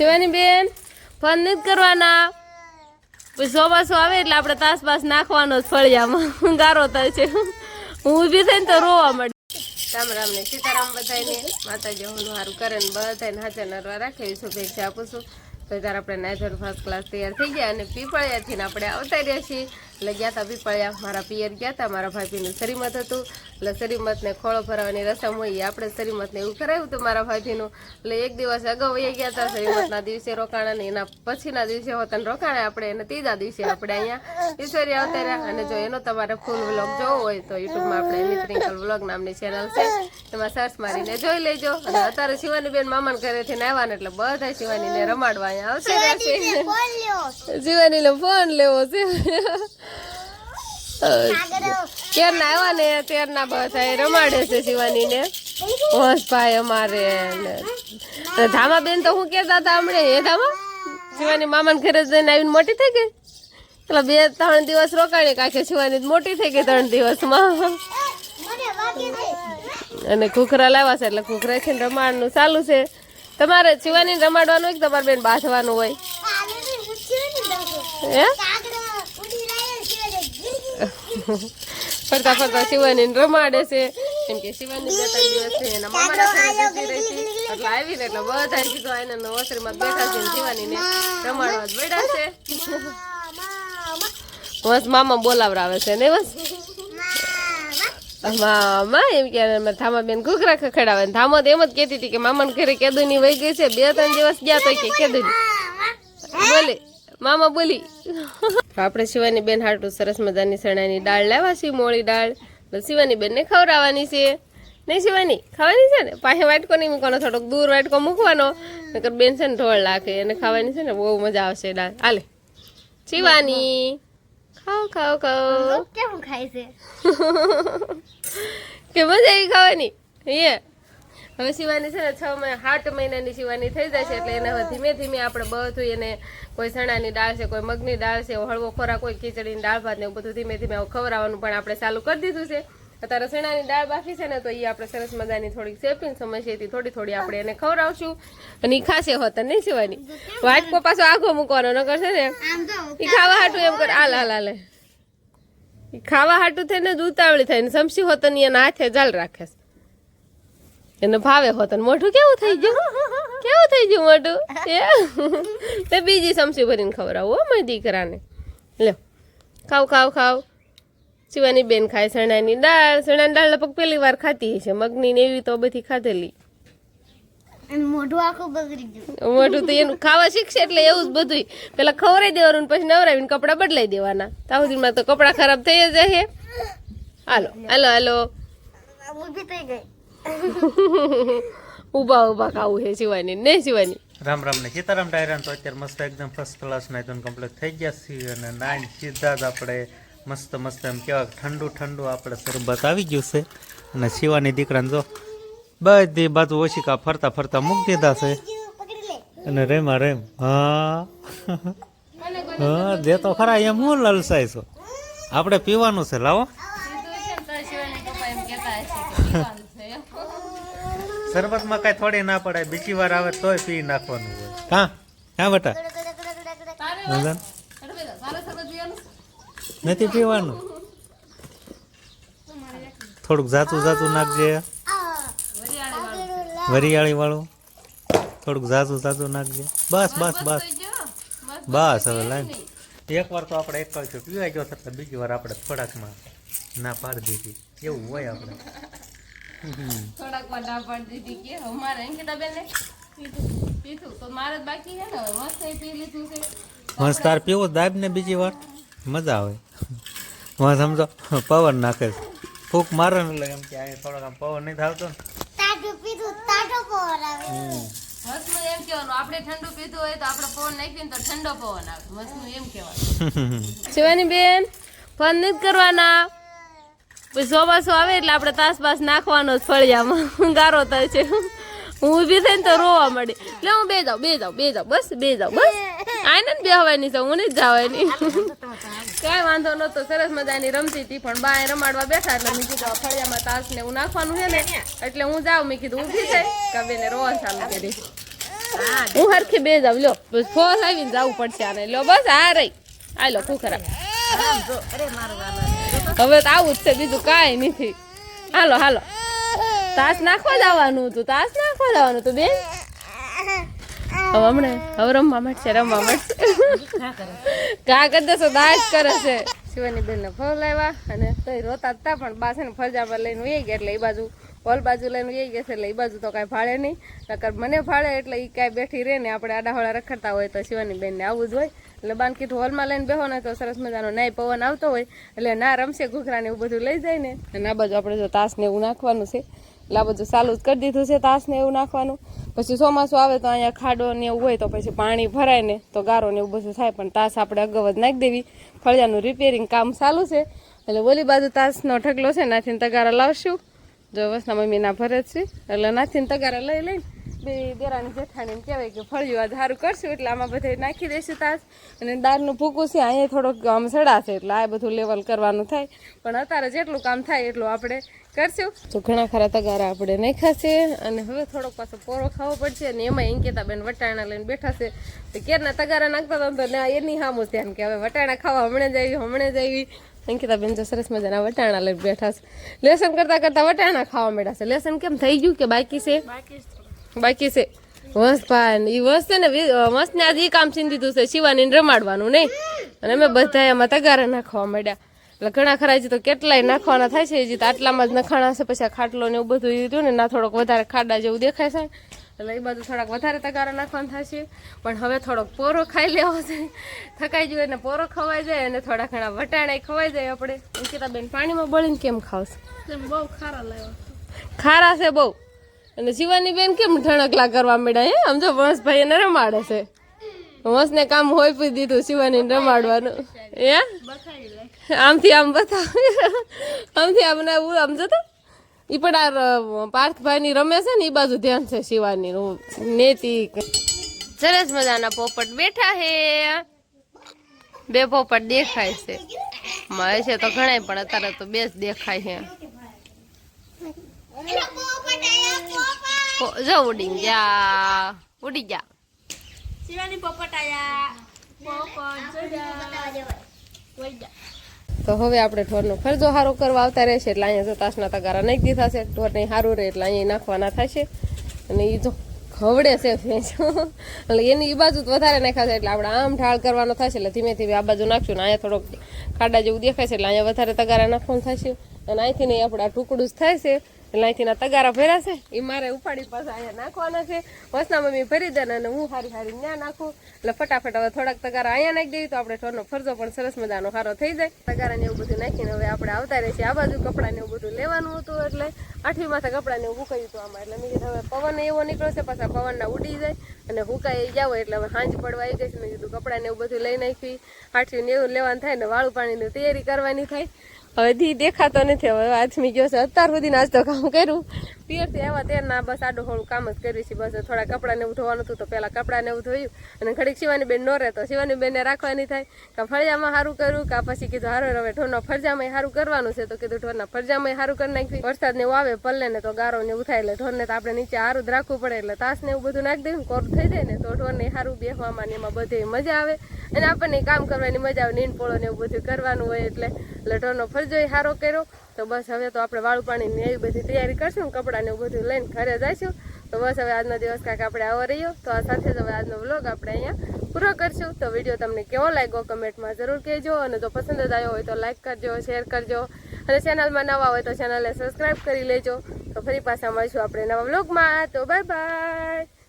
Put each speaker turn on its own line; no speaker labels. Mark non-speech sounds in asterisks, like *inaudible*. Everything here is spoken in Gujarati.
શિવાની બેન, ફોન નથી કરવાના. પછી ચોમાસું આવે એટલે આપણે તાસ બાસ નાખવાનો જ ફળિયામાં. ગારો થાય છે. હું ઊભી થઈને તો રોવા મળી રામ રામ ને સીતારામ બધાને માતાજી હું સારું કરે ને બધાને હાજર નરવા રાખે એવી શુભેચ્છા આપું છું. તો ત્યારે આપણે નાયધર ફર્સ્ટ ક્લાસ તૈયાર થઈ ગયા અને પીપળિયાથી આપણે આવતા રહ્યા છીએ. એટલે ગયા હતા પીપળિયા. મારા પિયર ગયા હતા મારા ભાભીનું શરીમત હતું. એટલે શરીમતને ખોળો ભરાવાની રસમ હોય આપણે શરીમતને એવું કરાવ્યું હતું મારા ભાભીનું. એટલે એક દિવસ અગાઉ એ ગયા હતા શરીમતના દિવસે રોકાણા ને એના પછીના દિવસે હોતા રોકાણા આપણે એને ત્રીજા દિવસે આપણે અહીંયા ઈશ્વરી આવતા રહ્યા અને જો એનો તમારે ફૂલ વ્લોગ જોવો હોય તો યુટ્યુબમાં આપણે એની ટ્રિંકલ વ્લોગ નામની ચેનલ છે. એમાં સર્ચ મારીને જોઈ લેજો. અને અત્યારે શિવાની બેન મામાને ઘરેથી ને આવ્યા ને એટલે બધા શિવાનીને રમાડવા અહીંયા આવશે. શિવાનીને ફોન લેવો છે. ક્યારના આવ્યા ને ત્યારના બધા રમાડે છે શિવાનીને ભાઈ અમારે ધામા બેન તો હું કહેતા હતા હમણે એ ધામા, શિવાની મામાને ઘરે જઈને આવીને મોટી થઈ ગઈ? એટલે બે ત્રણ દિવસ રોકાણી કાંખે શિવાની મોટી થઈ ગઈ ત્રણ દિવસમાં. અને કુખરા લાવ્યા છે, એટલે કુખરા છે રમાડનું ચાલુ છે. તમારે શિવાની રમાડવાનું હોય કે તમારે બેન બાંધવાનું હોય? હે? ફરતા ફરતા શિવાની રમાડે છે. કેમ કે શિવાની બે ત્રણ દિવસ છે એના ઘરે જતી રહી છે. એટલે આવીને એટલે બધા કીધું આને નવસરીમાં બેઠા છે ને રમાડવા જ બેઠા છે. બસ મામા બોલાવડાવે છે ને બસ. મામા એમ કે થામા બેન ઘૂઘરા ખખડાવે ને થામો તો એમ જ કહેતી હતી કે મામાને ઘરે કેદુની વહી ગઈ છે. બે ત્રણ દિવસ ગયા તો કે કેદુની. બોલે. મામા બોલી. આપણે શિવાની બેન હાટું સરસ મજાની ચણાની દાળ લાવ્યા છીએ મોળી દાળ. શિવાની બેનને ખવડાવવાની છે. નહીં શિવાની ખાવાની છે ને? પાસે વાટકો નહીં મૂકવાનો થોડોક દૂર વાટકો મૂકવાનો. નકર બેન છે ને ઢોળ લાગે એને ખાવાની છે ને બહુ મજા આવશે દાળ. હાલે. શિવાની ખાઓ ખાઓ ખાઓ.
કેવું ખાય છે? *laughs*
કે મજા આવી ખાવાની? એ હવે શિવાની છે ને છ મહિના આઠ મહિનાની શિવાની થઈ જાય છે એટલે એને હવે ધીમે ધીમે આપણે બધું એને કોઈ ચણાની દાળ છે કોઈ મગની દાળ છે હળવો ખોરાક કોઈ ખીચડીની દાળ ભાત ને એવું બધું ધીમે ધીમે ખવડાવવાનું પણ આપણે ચાલુ કરી દીધું છે. અત્યારે ચણાની દાળ બાકી છે ને તો એ આપણે સરસ મજાની થોડીક શેપીને સમસ્યાથી થોડી થોડી આપણે એને ખવડાવશું. અને એ ખાશે હોત નહીં શિવાની. વાટકો પાછો આઘો મૂકવાનો નકર છે ને એ ખાવા હાટું એમ કર હાલ હાલ હાલે ખાવા હાટું થઈને જ ઉતાવળી થાય ને સમસી હોત એના હાથે જાલ રાખે છે. એને ભાવે હોતન મોઢું કેવું થઈ ગયું? કેવું થઈ ગયું મોઢું? *laughs* એ? તે બીજી સમસી ભરીને ખવડાવું હો મારી દીકરાને. લ્યો ખાવ ખાવ ખાવ. શિવાની બેન ખાય ચણાની દાળ. ચણાની દાળ લગભગ પહેલી વાર ખાતી હશે. મગની ને એવી તો બધી ખાધેલી.
મોઢું આખું બગડી ગયું.
મોઢું તો એનું ખાવા શીખશે એટલે એવું જ બધું પેલા ખવડાવી દેવાનું પછી નવરાવીને કપડાં બદલાઈ દેવાના. ત્યાં સુધીમાં તો કપડાં ખરાબ થઈ જ જશે. હાલો હાલો હાલો.
ઊભી થઈ ગઈ. *laughs*
ઊભા ઊભા ખાવું છે શિવાની ને શિવાની?
રામ રામ ને સીતારામ ડાયરાન તો અત્યારે મસ્ત એકદમ ફર્સ્ટ ક્લાસ નાઈ તો કમ્પ્લીટ થઈ ગયા છીએ અને નાઈન સીધા જ આપણે મસ્ત મસ્ત એમ કેવા ઠંડુ ઠંડુ આપણે શરબત આવી ગયું છે. અને શિવાની દીકરાને જો બધી બાજુ ઓશિકા ફરતા ફરતા મૂકી દીધા છે. અને રેમા રેમ હા. હા દે તો ખરા એમ હું લલસાય છો. આપણે પીવાનું છે લાવો. શરબતમાં કાંઈ થોડી ના પડે બીજી વાર આવે તોય પી નાખવાનું હોય. હા હા બેટા. નથી પીવાનું. થોડુંક જાતું જાતું નાખજે. વરિયાળી વાળું. થોડુંક જાતું જાતું નાખજે. બસ બસ બસ બસ. હવે લાઈન. એક વાર તો આપણે એક કલ્ચર પીવાઈ ગયો છતાં બીજી વાર આપણે થોડાકમાં ના પાડી દીધી. એવું હોય આપણે.
થોડાક વાર ના પાડી દીધી કે અમારે અંકિતા બેન ને પીધું પીધું. તો મારે બાકી છે ને મસ્ત પી લીધું છે.
મસ્ત તાર પીવું દાબ ને બીજી વાર. મજા આવે. વાં સમજો પવન નાખે ફૂક મારે ને એટલે એમ કે આ થોડોક આમ પવન નહીં થાવતો ને.
તાટું પીધું તાજો પવન આવે.
એમ કહેવાનું આપણે ઠંડુ પીધું હોય તો આપણે પવન નાખીએ ને તો ઠંડો પવન આવે. મસ્તનું એમ કહેવાનું. શિવાની બેન ફોન નથી કરવાના. ચોમાસું આવે એટલે આપણે તાસ બાસ નાખવાનો જ ફળિયામાં ગારો થાય છે હું ઊભી થઈને તો રોવા મળી લે હું બે જાઉં બે જાઉં બે જાઉં બસ બે જાઉં બસ આને ને બેહવાની છે હું જ જવાની કાંઈ વાંધો નહોતો સરસ મજાની રમતી હતી પણ બા રમાડવા બેઠા એટલે મેં કીધું ફળિયામાં તાસ ને એવું નાખવાનું છે ને એટલે હું જાઉં મેં કીધું ઊભી થઈ કબીને રોવા ચાલુ કરી હું હરખી બે જાવ લ્યો બસ ફોસ આવીને જવું પડશે આને લ્યો બસ આ રહી આ લો ખુખરા હવે તો આવું જ છે, બીજું કાંઈ નથી. હાલો હાલો. તાસ નાખવા જવાનું હતું, તાસ નાખવા જવાનું હતું, બેન. હવે હમણાં, હવે રમવા મળશે રમવા મળશે. કા કરી દેશો, દાસ કરે છે. શિવાની બેન ને ફળ લાવ્યા અને તો રોતા હતા પણ બા ફરજા પર લઈને વહી ગયા એટલે એ બાજુ હોલ બાજુ લઈને એ ગયા છે એટલે એ બાજુ તો કાંઈ ભાડે નહીં. નકર મને ભાડે એટલે એ કાંઈ બેઠી રહે ને આપણે આડાહોળા રખડતા હોય તો શિવાની બેનને આવું જ હોય. એટલે બાન કીધું હોલમાં લઈને બેહો ને તો સરસ મજાનો નાય પવન આવતો હોય. એટલે ના રમશે ઘૂઘરા ને એવું બધું લઈ જાય ને. અને આ બાજુ આપણે જો તાસ ને એવું નાખવાનું છે. એટલે આ બધું ચાલુ જ કરી દીધું છે તાસ ને એવું નાખવાનું. પછી ચોમાસું આવે તો અહીંયા ખાડો ને એવું હોય તો પછી પાણી ભરાય ને તો ગારો ને એવું બધું થાય. પણ તાસ આપણે અગાઉ જ નાખી દેવી. ફળિયાનું રિપેરિંગ કામ ચાલુ છે. એટલે ઓલી બાજુ તાસનો ઢગલો છે નાથીને તગારા લાવશું. જો વસના મમ્મીના ભરે છે. એટલે નાથીને તગારા લઈ લઈને બે દેરાની જેઠાણીને કહેવાય કે ફળિયું આજ સારું કરશું, એટલે આમાં બધે નાખી દેશું તાસ અને દાળનું ભૂકું છે, અહીંયા થોડોક આમ સડાશે એટલે આ બધું લેવલ કરવાનું થાય. પણ અત્યારે જેટલું કામ થાય એટલું આપણે કરશું. તો ઘણા ખરા તગારા આપણે નાખ્યા છે, અને હવે થોડોક પાછો પોરો ખાવો પડશે, અને એમાં અંકિતા બેન વટાણા લઈને બેઠા છે. તો ક્યારના તગારા નાખતા હતા તો એની સામું ધ્યાન કે હવે વટાણા ખાવા હમણાં જ આવી, હમણાં જ આવી. અંકિતા બેન તો સરસ મજાના વટાણા લઈ બેઠા છે. લેસન કરતા કરતા વટાણા ખાવા માંડ્યા છે. લેસન કેમ થઈ ગયું કે બાકી છે? બાકી છે. વંશ ભાઈ એ વંશ છે ને વંશ ને આજે ઈ કામ છીન દીધું છે શિવાની રમાડવાનું નહીં. અને અમે બધા એમાં તગારા નાખવા મળ્યા એટલે ઘણા ખરા તો કેટલાય નાખવાના થાય છે હજી તો આટલામાં જ નખાણા છે પછી આ ખાટલો ને એવું બધું દીધું ને ના થોડોક વધારે ખાડા જેવું દેખાય છે. એટલે એ બાજુ થોડાક વધારે તગારો નાખવાનો થશે. પણ હવે થોડોક પોરો ખાઈ લેવો છે. થકાઈ જોઈએ ને પોરો ખવાઈ જાય અને થોડા ઘણા વટાણા ખવાઈ જાય આપણે. અંકિતા બેન પાણીમાં બળીને કેમ ખાવશે?
બહુ ખારા લાવ્યા
ખારા છે બહુ. અને શિવાની બેન કેમ ઠણકલા કરવા માંડ્યા હે? આમ જો વંશભાઈ એને રમાડે છે. વંશને કામ હોય પૂછી દીધું શિવાની રમાડવાનું. હે? આમથી આમ બતાવ. આમથી આમ ને એવું આમ જતો ઈ પણ આ પાર્થભાઈની રમે છે ને એ બાજુ ધ્યાન છે શિવાની. નું નેતી સરસ મજાના પોપટ બેઠા હે. બે પોપટ દેખાય છે. મળે છે તો ઘણાય પણ અત્યારે તો બે જ દેખાય છે. જો ઉડી ગયા. ઉડી ગયા.
શિવાની પોપટ આયા. પોપટ
તો હવે આપણે ઢોરનો ફરજો સારો કરવા આવતા રહેશે, એટલે અહીંયા તાસના તગારા નાખી દીધા છે ઢોરને સારું રહે, એટલે અહીંયા નાખવાના થશે. અને એ જો ખવડે છે એટલે એની એ બાજુ વધારે નાખાશે એટલે આપણે આમ ઢાળ કરવાનો થશે, એટલે ધીમે ધીમે આ બાજુ નાખશું, ને અહીંયા થોડોક ખાડા જેવું દેખાય છે, એટલે અહીંયા વધારે તગારા નાખવાનું થશે. અને અહીંથી નહીં આપણે આ ટુકડું જ થાય છે. એટલે અહીંથી તગારા ભર્યા છે. એ મારે ઉપાડી પાછા અહીંયા નાખવાના છે. વસના મમ્મી ભરી દે અને હું હારી હારી ત્યાં નાખું. એટલે ફટાફટ હવે થોડાક તગારા અહીંયા નાખી દઈએ તો આપણે ઠોરનો ફરજો પણ સરસ મજાનો સારો થઈ જાય. તગારા ને એવું બધું નાખીને હવે આપણે આવતા રહેશે આ બાજુ કપડાં ને એવું બધું લેવાનું હતું એટલે આઠવી માથે કપડાં ને એવું મૂકાયું હતું આમાં. એટલે મેં કીધું હવે પવન એવો નીકળ્યો છે, પાછા પવનના ઉડી જાય અને હુકાઈ જાવ એટલે હવે સાંજ પડવા આવી ગઈ છે. મેં કીધું કપડાં ને એવું બધું લઈ નાખી. આઠવી ને એવું લેવાનું થાય ને વાળું પાણીની તૈયારી કરવાની થાય. હવે દી દેખાતો નથી. હવે આથમી ગયો છે. અત્યાર સુધી આજ તો કામ કર્યું. પિયરથી આવ્યા ત્યારના બસ આડું હોળું કામ જ કર્યું છે, બસ થોડા કપડાને એવું ધોવાનું હતું તો પહેલાં કપડાને એવું ધોયું અને ઘડીક શિવાની બેન નો રહેતો. શિવાની બેનને રાખવાની થાય. કાં ફળજામાં સારું કર્યું, કાં પછી કીધું સારું હવે ઢોરના ફરજામાં સારું કરવાનું છે, તો કીધું ઢોરના ફરજામાં સારું કરી નાખ્યું. વરસાદ ને એવું આવે, પલ્લે ને તો ગારો ને એવું થાય, એટલે ઢોરને તો આપણે નીચે સારું જ રાખવું પડે, એટલે તાસ ને એવું બધું નાખી દેવું કોરું થઈ જાય ને તો ઢોરને સારું બેસવામાં ને એમાં બધે મજા આવે. અને આપણને કામ કરવાની મજા આવે, નીંદ પોળો ને એવું બધું કરવાનું હોય એટલે એટલે ઢોરનો ફરજો સારો કર્યો. તો બસ હવે તો આપણે વાળું પાણી ને એવી બધી તૈયારી કરશું કપડાં ને એવું બધું લઈને ઘરે જઈશું. તો બસ હવે આજનો દિવસ કાંઈક આપણે આવો રહ્યો. તો આ સાથે જ હવે આજનો વ્લોગ આપણે અહીંયા પૂરો કરશું. તો વીડિયો તમને કેવો લાગ્યો કમેન્ટમાં જરૂર કહેજો. અને જો પસંદ જ આવ્યો હોય તો લાઈક કરજો શેર કરજો. અને ચેનલમાં નવા હોય તો ચેનલને સબસ્ક્રાઈબ કરી લેજો. તો ફરી પાછા મળીશું આપણે નવા વ્લોગમાં. તો બાય બાય